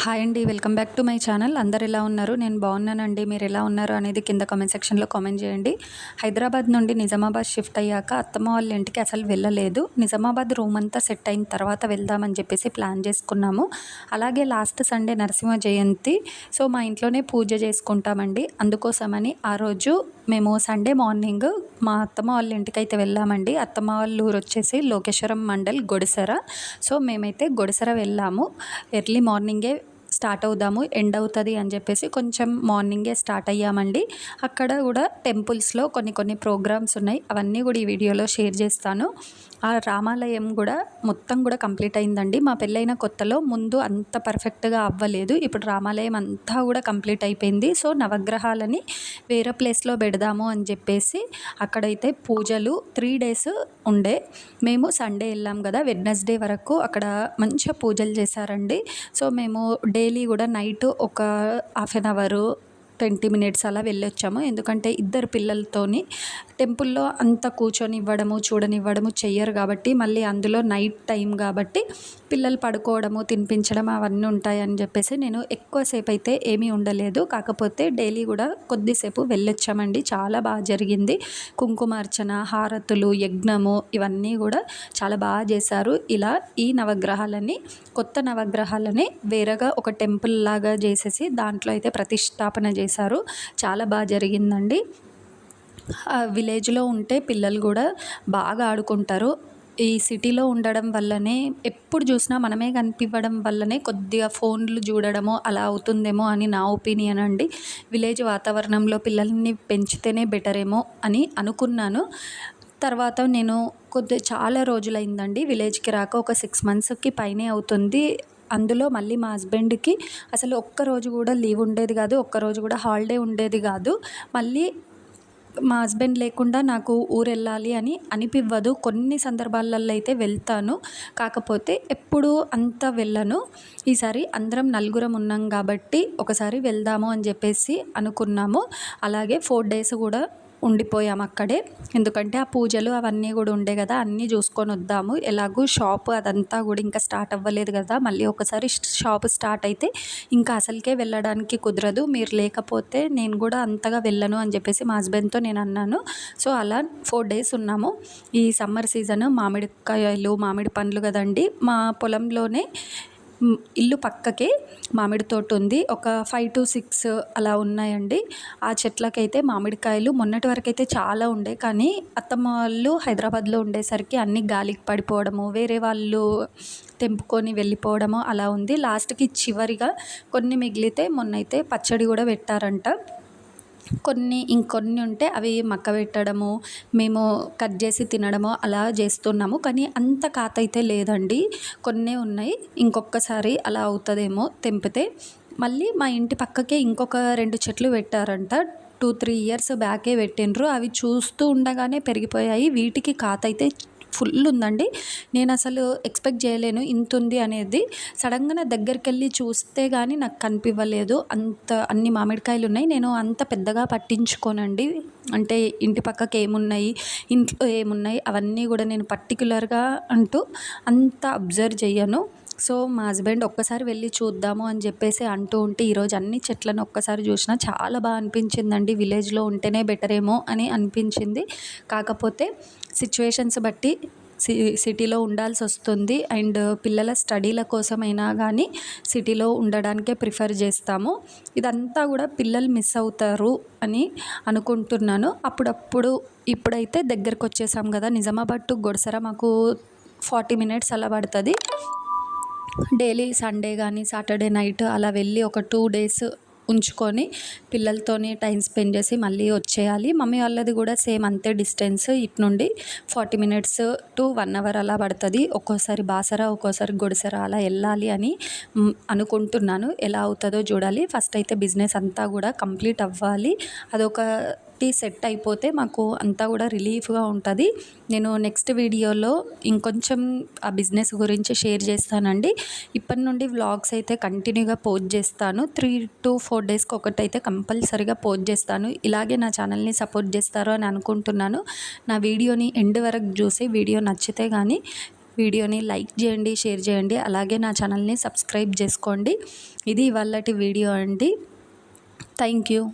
Hi అండి welcome back to my channel. అందరు ఎలా ఉన్నారు? నేను బాగున్నానండి. మీరు ఎలా ఉన్నారు అనేది కింద కామెంట్ సెక్షన్లో కామెంట్ చేయండి. హైదరాబాద్ నుండి నిజామాబాద్ షిఫ్ట్ అయ్యాక అత్తమ్మ వాళ్ళ ఇంటికి అసలు వెళ్ళలేదు. నిజామాబాద్ రూమ్ అంతా సెట్ అయిన తర్వాత వెళ్దామని చెప్పేసి ప్లాన్ చేసుకున్నాము. అలాగే last Sunday Narasimha Jayanti. So మా ఇంట్లోనే పూజ చేసుకుంటామండి. అందుకోసమని ఆ రోజు మేము సండే మార్నింగ్ మా అత్తమ్మ వాళ్ళ ఇంటికి అయితే వెళ్ళామండి. అత్తమ్మ వాళ్ళ ఊరు వచ్చేసి లోకేశ్వరం మండల్ గొడిసెర. సో మేమైతే గొడిసెర వెళ్ళాము. ఎర్లీ మార్నింగే స్టార్ట్ అవుదాము ఎండ్ అవుతుంది అని చెప్పేసి కొంచెం మార్నింగే స్టార్ట్ అయ్యామండి. అక్కడ కూడా టెంపుల్స్లో కొన్ని కొన్ని ప్రోగ్రామ్స్ ఉన్నాయి. అవన్నీ కూడా ఈ వీడియోలో షేర్ చేస్తాను. ఆ రామాలయం కూడా మొత్తం కూడా కంప్లీట్ అయిందండి. మా పెళ్ళైన కొత్తలో ముందు అంత పర్ఫెక్ట్గా అవ్వలేదు. ఇప్పుడు రామాలయం అంతా కూడా కంప్లీట్ అయిపోయింది. సో నవగ్రహాలని వేరే ప్లేస్లో పెడదాము అని చెప్పేసి అక్కడైతే పూజలు త్రీ డేస్ ఉండే. మేము సండే వెళ్ళాం కదా వెడ్నెస్డే వరకు అక్కడ మంచిగా పూజలు చేశారండి. సో మేము డే డైలీ కూడా నైట్ ఒక half an hour twenty minutes అలా వెళ్ళొచ్చాము. ఎందుకంటే ఇద్దరు పిల్లలతోని టెంపుల్లో అంత కూర్చొని ఇవ్వడము చూడనివ్వడము చెయ్యరు కాబట్టి మళ్ళీ అందులో నైట్ టైం కాబట్టి పిల్లలు పడుకోవడము తినిపించడం అవన్నీ ఉంటాయని చెప్పేసి నేను ఎక్కువసేపు అయితే ఏమీ ఉండలేదు. కాకపోతే డైలీ కూడా కొద్దిసేపు వెళ్ళొచ్చామండి. చాలా బాగా జరిగింది. కుంకుమార్చన హారతులు యజ్ఞము ఇవన్నీ కూడా చాలా బాగా చేశారు. ఇలా ఈ నవగ్రహాలని కొత్త నవగ్రహాలని వేరేగా ఒక టెంపుల్ లాగా చేసేసి దాంట్లో అయితే ప్రతిష్టాపన చేసి చేశారు. చాలా బాగా జరిగిందండి. విలేజ్లో ఉంటే పిల్లలు కూడా బాగా ఆడుకుంటారు. ఈ సిటీలో ఉండడం వల్లనే ఎప్పుడు చూసినా మనమే కనిపించడం వల్లనే కొద్దిగా ఫోన్లు చూడడమో అలా అవుతుందేమో అని నా ఒపీనియన్ అండి. విలేజ్ వాతావరణంలో పిల్లల్ని పెంచితేనే బెటర్ ఏమో అని అనుకున్నాను. తర్వాత నేను కొద్ది చాలా రోజులైందండి. విలేజ్కి రాక ఒక సిక్స్ మంత్స్కి పైనే అవుతుంది. అందులో మళ్ళీ మా హస్బెండ్కి అసలు ఒక్కరోజు కూడా లీవ్ ఉండేది కాదు ఒక్కరోజు కూడా హాలిడే ఉండేది కాదు. మళ్ళీ మా హస్బెండ్ లేకుండా నాకు ఊరు వెళ్ళాలి అని అనిపివ్వదు. కొన్ని సందర్భాలలో అయితే వెళ్తాను. కాకపోతే ఎప్పుడు అంత వెళ్ళను. ఈసారి అందరం నలుగురం ఉన్నాం కాబట్టి ఒకసారి వెళ్దాము అని చెప్పేసి అనుకున్నాము. అలాగే ఫోర్ డేస్ కూడా ఉండిపోయాం అక్కడే. ఎందుకంటే ఆ పూజలు అవన్నీ కూడా ఉండే కదా అన్నీ చూసుకొని వద్దాము. ఎలాగూ షాప్ అదంతా కూడా ఇంకా స్టార్ట్ అవ్వలేదు కదా. మళ్ళీ ఒకసారి షాప్ స్టార్ట్ అయితే ఇంకా అసలుకే వెళ్ళడానికి కుదరదు. మీరు లేకపోతే నేను కూడా అంతగా వెళ్ళను అని చెప్పేసి మా హస్బెండ్తో నేను అన్నాను. సో అలా ఫోర్ డేస్ ఉన్నాము. ఈ సమ్మర్ సీజన్ మామిడికాయలు మామిడి పండ్లు కదండి మా పొలంలోనే ఇల్లు పక్కకే మామిడి తోట ఉంది. ఒక ఫైవ్ టు సిక్స్ అలా ఉన్నాయండి. ఆ చెట్లకైతే మామిడికాయలు మొన్నటి వరకు అయితే చాలా ఉండే కానీ అత్తమ్మ వాళ్ళు హైదరాబాద్లో ఉండేసరికి అన్ని గాలికి పడిపోవడము వేరే వాళ్ళు తెంపుకొని వెళ్ళిపోవడము అలా ఉంది. లాస్ట్కి చివరిగా కొన్ని మిగిలితే మొన్నైతే పచ్చడి కూడా పెట్టారంట. కొన్ని ఇంకొన్ని ఉంటే అవి మక్క పెట్టడము మేము కట్ చేసి తినడము అలా చేస్తున్నాము. కానీ అంత కాత అయితే లేదండి. కొన్ని ఉన్నాయి. ఇంకొకసారి అలా అవుతుందేమో తెంపితే. మళ్ళీ మా ఇంటి పక్కకే ఇంకొక రెండు చెట్లు పెట్టారంట. టూ త్రీ ఇయర్స్ బ్యాకే పెట్టిండ్రు. అవి చూస్తూ ఉండగానే పెరిగిపోయాయి. వీటికి కాత అయితే ఫుల్ ఉందండి నేను అసలు ఎక్స్పెక్ట్ చేయలేను ఇంత ఉంది అనేది. సడన్గా దగ్గరికి వెళ్ళి చూస్తే కానీ నాకు కనిపించలేదు అంత అన్ని మామిడికాయలు ఉన్నాయి నేను అంత పెద్దగా పట్టించుకోనండి. అంటే ఇంటి పక్కకి ఏమున్నాయి ఇంట్లో ఏమున్నాయి అవన్నీ కూడా నేను పర్టికులర్గా అంటూ అంత అబ్జర్వ్ చేయను సో మా హస్బెండ్ ఒక్కసారి వెళ్ళి చూద్దాము అని చెప్పేసి అంటూ ఉంటే ఈరోజు అన్ని చెట్లను ఒక్కసారి చూసినా చాలా బాగా అనిపించిందండి. విలేజ్లో ఉంటేనే బెటర్ ఏమో అని అనిపించింది. కాకపోతే సిచ్యువేషన్స్ బట్టి సి సిటీలో ఉండాల్సి వస్తుంది. అండ్ పిల్లల స్టడీల కోసమైనా కానీ సిటీలో ఉండడానికే ప్రిఫర్ చేస్తాము. ఇదంతా కూడా పిల్లలు మిస్ అవుతారు అని అనుకుంటున్నాను. అప్పుడప్పుడు ఇప్పుడైతే దగ్గరకు వచ్చేసాం కదా. నిజామాబాద్ టు గొడసర మాకు ఫార్టీ మినిట్స్ అలా పడుతుంది. డైలీ సండే కానీ సాటర్డే నైట్ అలా వెళ్ళి ఒక టూ డేస్ ఉంచుకొని పిల్లలతోని టైం స్పెండ్ చేసి మళ్ళీ వచ్చేయాలి. మమ్మీ వాళ్ళది కూడా సేమ్ అంతే డిస్టెన్స్ ఇటు నుండి forty minutes to one hour అలా పడుతుంది. ఒక్కోసారి బాసరా ఒక్కోసారి గుడిసెర అలా వెళ్ళాలి అని అనుకుంటున్నాను. ఎలా అవుతుందో చూడాలి. ఫస్ట్ అయితే బిజినెస్ అంతా కూడా కంప్లీట్ అవ్వాలి. అదొక ఒకటి సెట్ అయిపోతే మాకు అంతా కూడా రిలీఫ్గా ఉంటుంది. నేను నెక్స్ట్ వీడియోలో ఇంకొంచెం ఆ బిజినెస్ గురించి షేర్ చేస్తానండి. ఇప్పటి నుండి వ్లాగ్స్ అయితే కంటిన్యూగా పోస్ట్ చేస్తాను. త్రీ టు ఫోర్ డేస్కి ఒకటైతే కంపల్సరీగా పోస్ట్ చేస్తాను. ఇలాగే నా ఛానల్ని సపోర్ట్ చేస్తారు అని అనుకుంటున్నాను. నా వీడియోని ఎండ్ వరకు చూసి వీడియో నచ్చితే కానీ వీడియోని లైక్ చేయండి షేర్ చేయండి. అలాగే నా ఛానల్ని సబ్స్క్రైబ్ చేసుకోండి. ఇది ఇవాళటి వీడియో అండి. Thank you.